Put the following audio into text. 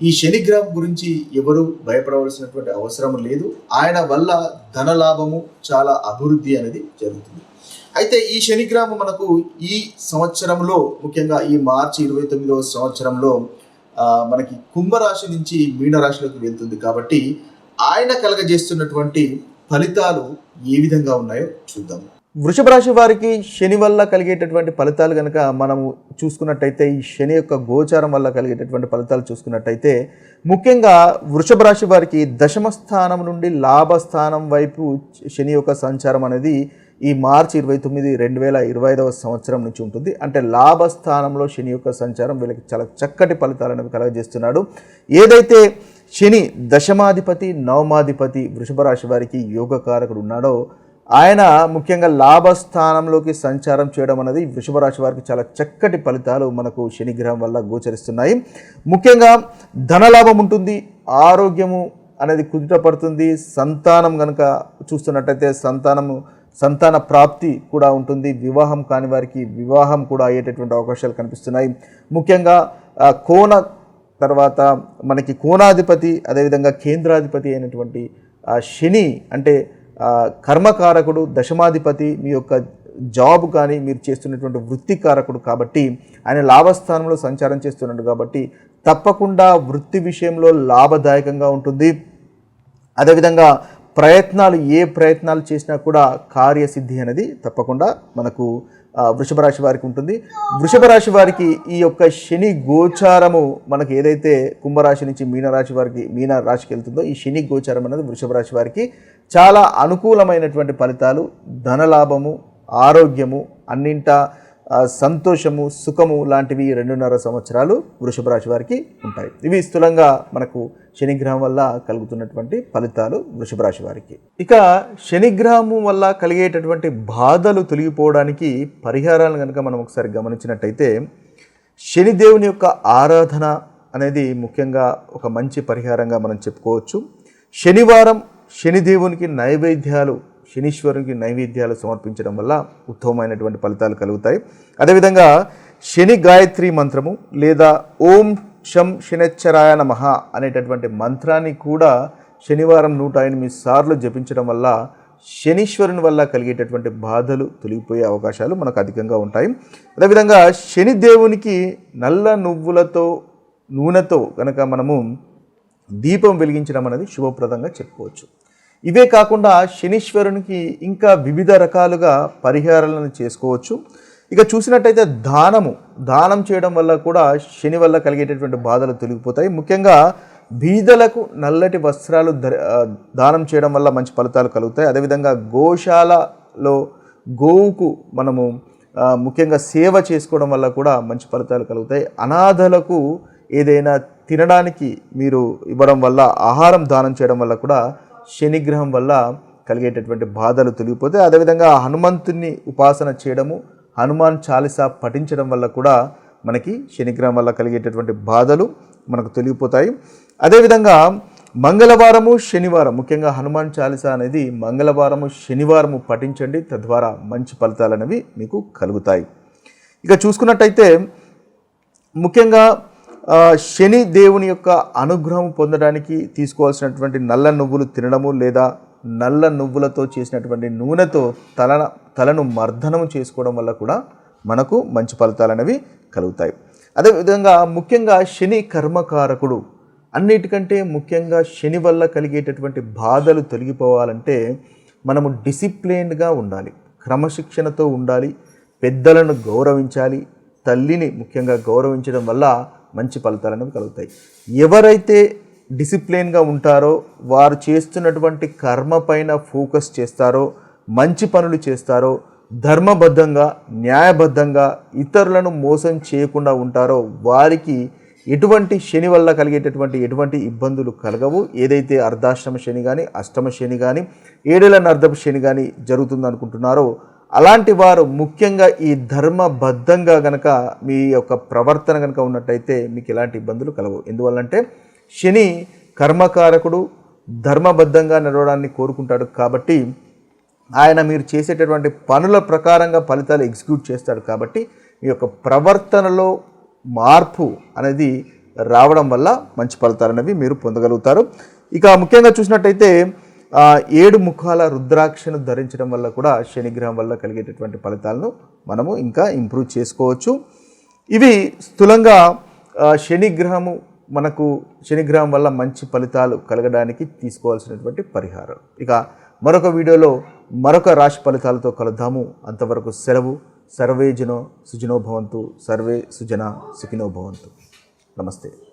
ఈ శనిగ్రహం గురించి ఎవరు భయపడవలసినటువంటి అవసరం లేదు. ఆయన వల్ల ధన లాభము చాలా అభివృద్ధి అనేది జరుగుతుంది. అయితే ఈ శనిగ్రహం మనకు ఈ సంవత్సరంలో ముఖ్యంగా ఈ మార్చి ఇరవై తొమ్మిదవ సంవత్సరంలో మనకి కుంభరాశి నుంచి మీనరాశిలోకి వెళ్తుంది కాబట్టి ఆయన కలగజేస్తున్నటువంటి ఫలితాలు ఏ విధంగా ఉన్నాయో చూద్దాము. వృషభ రాశి వారికి శని వల్ల కలిగేటటువంటి ఫలితాలు కనుక మనము చూసుకున్నట్టయితే ఈ శని యొక్క గోచారం వల్ల కలిగేటటువంటి ఫలితాలు చూసుకున్నట్టయితే ముఖ్యంగా వృషభ రాశి వారికి దశమ స్థానం నుండి లాభస్థానం వైపు శని యొక్క సంచారం అనేది ఈ మార్చి ఇరవై తొమ్మిది రెండు వేల ఇరవై ఐదవ సంవత్సరం నుంచి ఉంటుంది. అంటే లాభస్థానంలో శని యొక్క సంచారం వీళ్ళకి చాలా చక్కటి ఫలితాలను కలగజేస్తున్నాడు. ఏదైతే శని దశమాధిపతి నవమాధిపతి వృషభ రాశి వారికి యోగకారకుడు ఉన్నాడో ఆయన ముఖ్యంగా లాభస్థానంలోకి సంచారం చేయడం అనేది వృషభ రాశి వారికి చాలా చక్కటి ఫలితాలు మనకు శనిగ్రహం వల్ల గోచరిస్తున్నాయి. ముఖ్యంగా ధనలాభం ఉంటుంది ఆరోగ్యము అనేది కుదుటపడుతుంది సంతానం కనుక చూస్తున్నట్టయితే సంతానము సంతాన ప్రాప్తి కూడా ఉంటుంది వివాహం కాని వారికి వివాహం కూడా అయ్యేటటువంటి అవకాశాలు కనిపిస్తున్నాయి. ముఖ్యంగా కోన తర్వాత మనకి కోణాధిపతి అదేవిధంగా కేంద్రాధిపతి అయినటువంటి శని అంటే కర్మకారకుడు దశమాధిపతి మీ యొక్క జాబ్ కానీ మీరు చేస్తున్నటువంటి వృత్తికారకుడు కాబట్టి ఆయన లాభస్థానంలో సంచారం చేస్తున్నాడు కాబట్టి తప్పకుండా వృత్తి విషయంలో లాభదాయకంగా ఉంటుంది. అదేవిధంగా ప్రయత్నాలు ఏ ప్రయత్నాలు చేసినా కూడా కార్యసిద్ధి అనేది తప్పకుండా మనకు వృషభరాశి వృషభ రాశి వారికి ఉంటుంది. వృషభ రాశి వారికి ఈ యొక్క శని గోచారము మనకు ఏదైతే కుంభరాశి నుంచి మీనరాశి వారికి మీన రాశికి వెళ్తుందో ఈ శని గోచారం అనేది వృషభ రాశి వారికి చాలా అనుకూలమైనటువంటి ఫలితాలు ధనలాభము ఆరోగ్యము అన్నింట సంతోషము సుఖము లాంటివి రెండున్నర సంవత్సరాలు వృషభ రాశి వారికి ఉంటాయి. ఇవి స్థూలంగా మనకు శనిగ్రహం వల్ల కలుగుతున్నటువంటి ఫలితాలు వృషభ రాశి వారికి. ఇక శనిగ్రహము వల్ల కలిగేటటువంటి బాధలు తొలగిపోవడానికి పరిహారాలను కనుక మనం ఒకసారి గమనించినట్టయితే శనిదేవుని యొక్క ఆరాధన అనేది ముఖ్యంగా ఒక మంచి పరిహారంగా మనం చెప్పుకోవచ్చు. శనివారం శనిదేవునికి నైవేద్యాలు శనీశ్వరునికి నైవేద్యాలు సమర్పించడం వల్ల ఉత్తమమైనటువంటి ఫలితాలు కలుగుతాయి. అదేవిధంగా శని గాయత్రి మంత్రము లేదా ఓం శం శనిచ్చరాయ నమః అనేటటువంటి మంత్రాన్ని కూడా శనివారం నూట ఎనిమిది సార్లు జపించడం వల్ల శనీశ్వరుని వల్ల కలిగేటటువంటి బాధలు తొలగిపోయే అవకాశాలు మనకు అధికంగా ఉంటాయి. అదేవిధంగా శని దేవునికి నల్ల నువ్వులతో నూనెతో కనుక మనము దీపం వెలిగించడం అనేది శుభప్రదంగా చెప్పుకోవచ్చు. ఇవే కాకుండా శనీశ్వరునికి ఇంకా వివిధ రకాలుగా పరిహారాలను చేసుకోవచ్చు. ఇక చూసినట్టయితే దానము దానం చేయడం వల్ల కూడా శని వల్ల కలిగేటటువంటి బాధలు తొలగిపోతాయి. ముఖ్యంగా బీదలకు నల్లటి వస్త్రాలు ధర- దానం చేయడం వల్ల మంచి ఫలితాలు కలుగుతాయి. అదేవిధంగా గోశాలలో గోవుకు మనము ముఖ్యంగా సేవ చేసుకోవడం వల్ల కూడా మంచి ఫలితాలు కలుగుతాయి. అనాథలకు ఏదైనా తినడానికి మీరు ఇవ్వడం వల్ల ఆహారం దానం చేయడం వల్ల కూడా శనిగ్రహం వల్ల కలిగేటటువంటి బాధలు తొలగిపోతాయి. అదేవిధంగా హనుమంతుని ఉపాసన చేయడము హనుమాన్ చాలీసా పఠించడం వల్ల కూడా మనకి శనిగ్రహం వల్ల కలిగేటటువంటి బాధలు మనకు తొలగిపోతాయి. అదేవిధంగా మంగళవారము శనివారం ముఖ్యంగా హనుమాన్ చాలీసా అనేది మంగళవారము శనివారము పఠించండి తద్వారా మంచి ఫలితాలు అనేవి మీకు కలుగుతాయి. ఇక చూసుకున్నట్టయితే ముఖ్యంగా శని దేవుని యొక్క అనుగ్రహం పొందడానికి తీసుకోవాల్సినటువంటి నల్ల నువ్వులు తినడము లేదా నల్ల నువ్వులతో చేసినటువంటి నూనెతో తల తలను మర్దనము చేసుకోవడం వల్ల కూడా మనకు మంచి ఫలితాలు అనేవి కలుగుతాయి. అదేవిధంగా ముఖ్యంగా శని కర్మకారకుడు అన్నిటికంటే ముఖ్యంగా శని వల్ల కలిగేటటువంటి బాధలు తొలగిపోవాలంటే మనము డిసిప్లైన్డ్గా ఉండాలి క్రమశిక్షణతో ఉండాలి పెద్దలను గౌరవించాలి తల్లిని ముఖ్యంగా గౌరవించడం వల్ల మంచి ఫలితాలు అనేవి కలుగుతాయి. ఎవరైతే డిసిప్లిన్గా ఉంటారో వారు చేస్తున్నటువంటి కర్మ పైన ఫోకస్ చేస్తారో మంచి పనులు చేస్తారో ధర్మబద్ధంగా న్యాయబద్ధంగా ఇతరులను మోసం చేయకుండా ఉంటారో వారికి ఎటువంటి శని వల్ల కలిగేటటువంటి ఎటువంటి ఇబ్బందులు కలగవు. ఏదైతే అర్ధాష్టమ శని కానీ అష్టమ శని కానీ ఏడేళ్ళ అర్ధపు శని కానీ జరుగుతుంది అనుకుంటున్నారో అలాంటి వారు ముఖ్యంగా ఈ ధర్మబద్ధంగా గనక మీ యొక్క ప్రవర్తన కనుక ఉన్నట్టయితే మీకు ఎలాంటి ఇబ్బందులు కలవు ఎందువల్లంటే శని కర్మకారకుడు ధర్మబద్ధంగా నడవడాన్ని కోరుకుంటాడు కాబట్టి ఆయన మీరు చేసేటటువంటి పనుల ప్రకారంగా ఫలితాలు ఎగ్జిక్యూట్ చేస్తాడు కాబట్టి మీ యొక్క ప్రవర్తనలో మార్పు అనేది రావడం వల్ల మంచి ఫలితాలు అనేవి మీరు పొందగలుగుతారు. ఇక ముఖ్యంగా చూసినట్టయితే ఏడు ముఖాల రుద్రాక్షను ధరించడం వల్ల కూడా శనిగ్రహం వల్ల కలిగేటటువంటి ఫలితాలను మనము ఇంకా ఇంప్రూవ్ చేసుకోవచ్చు. ఇవి స్థూలంగా శనిగ్రహము మనకు శనిగ్రహం వల్ల మంచి ఫలితాలు కలగడానికి తీసుకోవాల్సినటువంటి పరిహారం. ఇక మరొక వీడియోలో మరొక రాశి ఫలితాలతో కలుద్దాము. అంతవరకు సెలవు. సర్వే జనో సుజనోభవంతు సర్వే సుజన సుఖినోభవంతు నమస్తే.